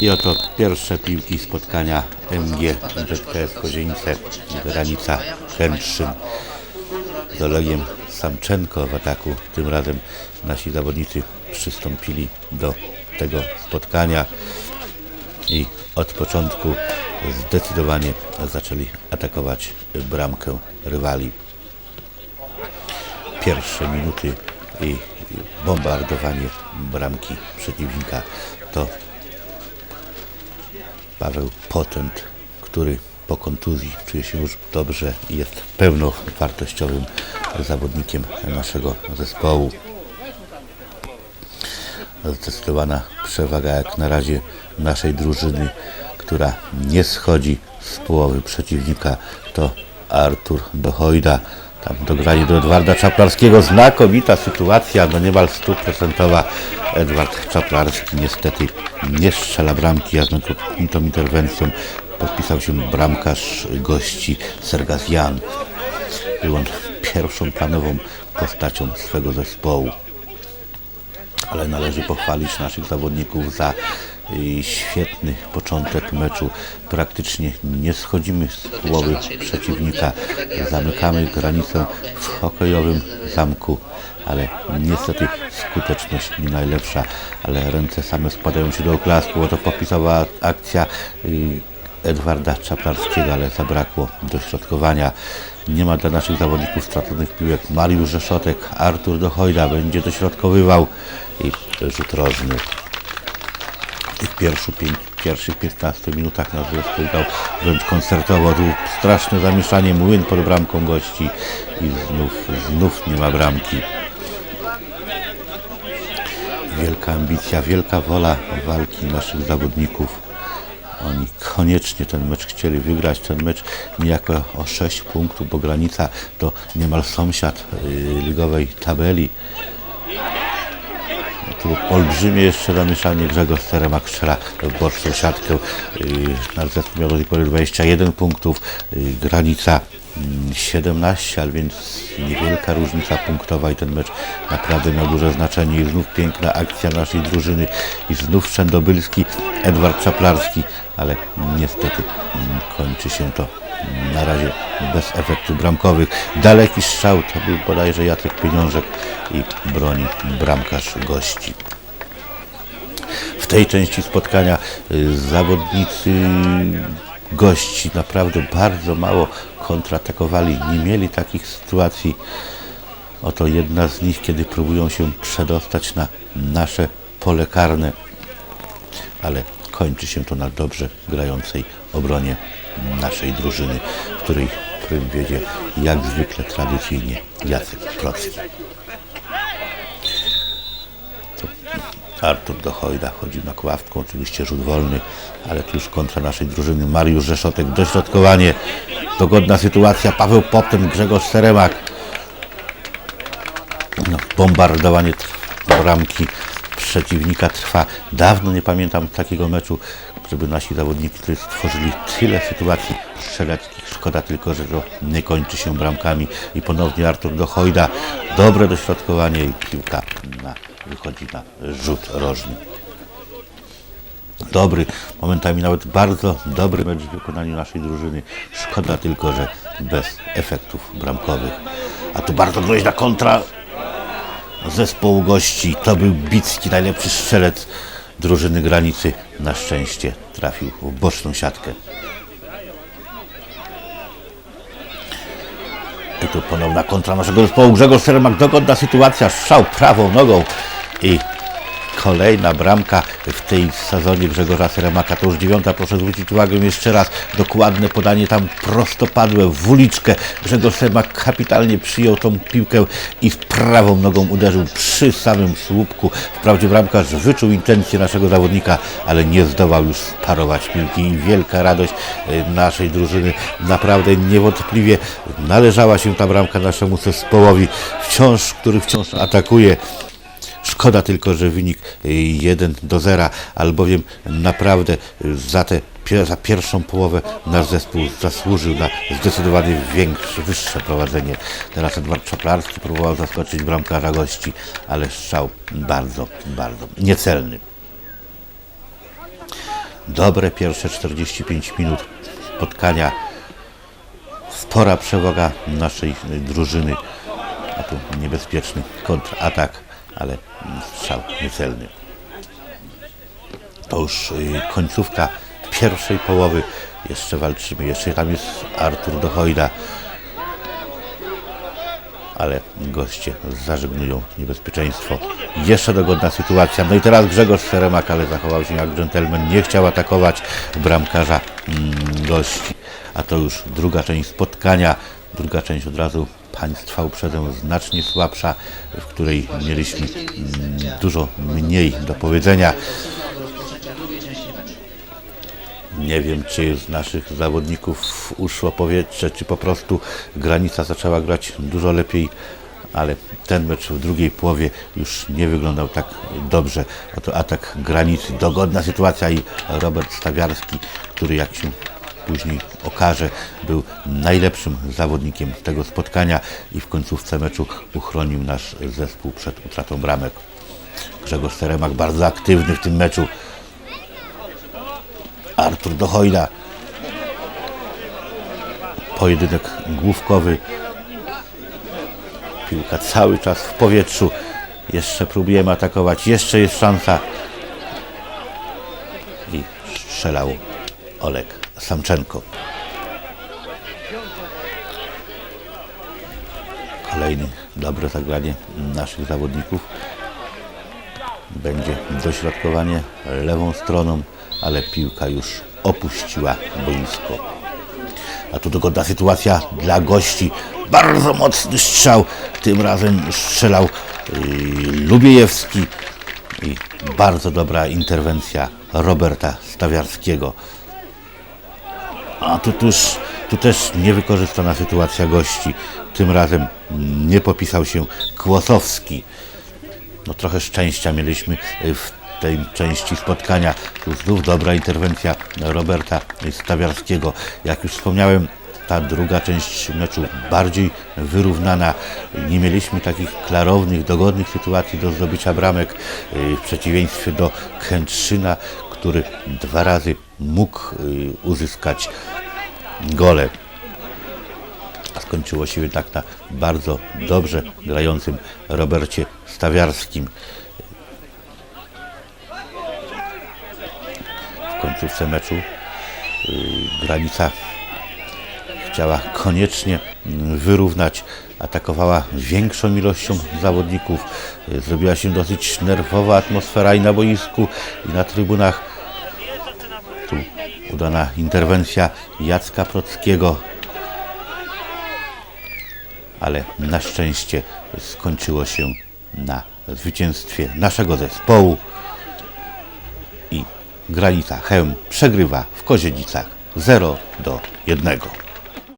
I oto pierwsze piłki spotkania MG ZKS Kozienice, granica Kętrzyn z Olegiem Samczenko w ataku. Tym razem nasi zawodnicy przystąpili do tego spotkania i od początku zdecydowanie zaczęli atakować bramkę rywali. Pierwsze minuty i bombardowanie bramki przeciwnika to Paweł Potent, który po kontuzji czuje się już dobrze i jest pełnowartościowym zawodnikiem naszego zespołu. Zdecydowana przewaga jak na razie naszej drużyny, która nie schodzi z połowy przeciwnika, to Artur Dochojda. Tam dogranie do Edwarda Czaplarskiego. Znakomita sytuacja, no niemal stuprocentowa. Edward Czaplarski niestety nie strzela bramki, a znakomitą interwencją podpisał się bramkarz gości Sergazjan. Był on pierwszą planową postacią swego zespołu ale należy pochwalić naszych zawodników za y, świetny początek meczu. Praktycznie nie schodzimy z połowy przeciwnika, zamykamy granicę w hokejowym zamku, ale niestety skuteczność nie najlepsza, ale ręce same składają się do oklasku, bo to popisała akcja y, Edwarda Czaplarskiego, ale zabrakło dośrodkowania. Nie ma dla naszych zawodników straconych piłek. Mariusz Rzeszotek, Artur Dochojda będzie dośrodkowywał i rzut rożny. W tych pierwszych, pięć, pierwszych 15 minutach zespół grał wręcz koncertowo. Tu straszne zamieszanie, młyn pod bramką gości i znów, znów nie ma bramki. Wielka ambicja, wielka wola walki naszych zawodników. Oni koniecznie ten mecz chcieli wygrać, ten mecz niejako o 6 punktów, bo granica to niemal sąsiad y, ligowej tabeli. No Tu olbrzymie jeszcze zamieszanie Grzegorz Steremak strzela w boczną siatkę. Nasz zespół miał do tej pory 21 punktów, yy, granica 17, ale więc niewielka różnica punktowa i ten mecz naprawdę miał duże znaczenie. I znów piękna akcja naszej drużyny i znów Wszędobylski, Edward Czaplarski, ale niestety kończy się to na razie bez efektu bramkowych. Daleki strzał to był bodajże Jacek Pieniążek i broni bramkarz gości. W tej części spotkania zawodnicy gości naprawdę bardzo mało kontratakowali. Nie mieli takich sytuacji. Oto jedna z nich, kiedy próbują się przedostać na nasze pole karne, ale kończy się to na dobrze grającej obronie naszej drużyny, w której prym wiedzie jak zwykle tradycyjnie Jacek Procki. Tu Artur Dochojda chodzi na kławką, oczywiście rzut wolny, ale tu już kontra naszej drużyny Mariusz Rzeszotek, dośrodkowanie, dogodna sytuacja, Paweł Popten, Grzegorz Seremak. No, bombardowanie bramki przeciwnika trwa. Dawno nie pamiętam takiego meczu, żeby nasi zawodnicy stworzyli tyle sytuacji strzeleckich. Szkoda tylko, że to nie kończy się bramkami. I ponownie Artur Dochojda. Dobre dośrodkowanie i piłka na, wychodzi na rzut rożny. Dobry, momentami nawet bardzo dobry mecz w wykonaniu naszej drużyny. Szkoda tylko, że bez efektów bramkowych. A tu bardzo groźna kontra zespołu gości. To był Bicki, najlepszy strzelec drużyny granicy. Na szczęście trafił w boczną siatkę. I tu ponowna kontra naszego zespołu. Grzegorz Seremak, dogodna sytuacja, strzał prawą nogą i kolejna bramka w tej sezonie Grzegorza Seremaka. To już dziewiąta, proszę zwrócić uwagę jeszcze raz. Dokładne podanie tam prostopadłe w uliczkę. Grzegorz Seremak kapitalnie przyjął tą piłkę i z prawą nogą uderzył przy samym słupku. Wprawdzie bramkarz wyczuł intencje naszego zawodnika, ale nie zdołał już sparować piłki i wielka radość e, naszej drużyny. Naprawdę niewątpliwie należała się ta bramka naszemu zespołowi, wciąż, który wciąż atakuje. Szkoda tylko, że wynik y, 1 do 0, albowiem naprawdę y, za tę za pierwszą połowę nasz zespół zasłużył na zdecydowanie większe, wyższe prowadzenie. Teraz Edward Czaplarski próbował zaskoczyć bramkarza gości, ale strzał bardzo, bardzo niecelny. dobre pierwsze 45 minut spotkania. Spora przewaga naszej y, drużyny. A tu niebezpieczny kontratak, ale strzał niecelny. To już y, końcówka pierwszej połowy. Jeszcze walczymy. Jeszcze tam jest Artur Dochojda. Ale goście zażegnują niebezpieczeństwo. Jeszcze dogodna sytuacja. No i teraz Grzegorz Seremak, ale zachował się jak dżentelmen. Nie chciał atakować bramkarza mm, gości. A to już druga część spotkania. Druga część od razu Państwa uprzedzę znacznie słabsza, w której mieliśmy mm, dużo mniej do powiedzenia. Nie wiem, czy z naszych zawodników uszło powietrze, czy po prostu granica zaczęła grać dużo lepiej, ale ten mecz w drugiej połowie już nie wyglądał tak dobrze. Oto atak granicy, dogodna sytuacja i Robert Stawiarski, który jak się później okaże, był najlepszym zawodnikiem tego spotkania i w końcówce meczu uchronił nasz zespół przed utratą bramek. Grzegorz Seremak bardzo aktywny w tym meczu. Artur Dochojda. Pojedynek główkowy. Piłka cały czas w powietrzu. Jeszcze próbujemy atakować. Jeszcze jest szansa. I strzelał Olek Samczenko. Kolejny dobre zagranie naszych zawodników. Będzie dośrodkowanie lewą stroną, ale piłka już opuściła boisko. A tu dogodna sytuacja dla gości. Bardzo mocny strzał. Tym razem strzelał yy, Lubiejewski. I bardzo dobra interwencja Roberta Stawiarskiego. A tu, tuż, tu też niewykorzystana sytuacja gości. Tym razem nie popisał się Kłosowski. No trochę szczęścia mieliśmy y, w tej części spotkania. Tu znów dobra interwencja Roberta Stawiarskiego. Jak już wspomniałem, ta druga część meczu bardziej wyrównana. Nie mieliśmy takich klarownych, dogodnych sytuacji do zdobycia bramek y, w przeciwieństwie do Kętrzyna, który dwa razy mógł y, uzyskać gole. Skończyło się jednak na bardzo dobrze grającym Robercie Stawiarskim. W końcówce meczu yy, granica chciała koniecznie wyrównać, atakowała większą ilością zawodników, Yy, zrobiła się dosyć nerwowa atmosfera i na boisku, i na trybunach. Udana interwencja Jacka Prockiego, ale na szczęście skończyło się na zwycięstwie naszego zespołu i granica Chełm przegrywa w Kozienicach 0 do 1.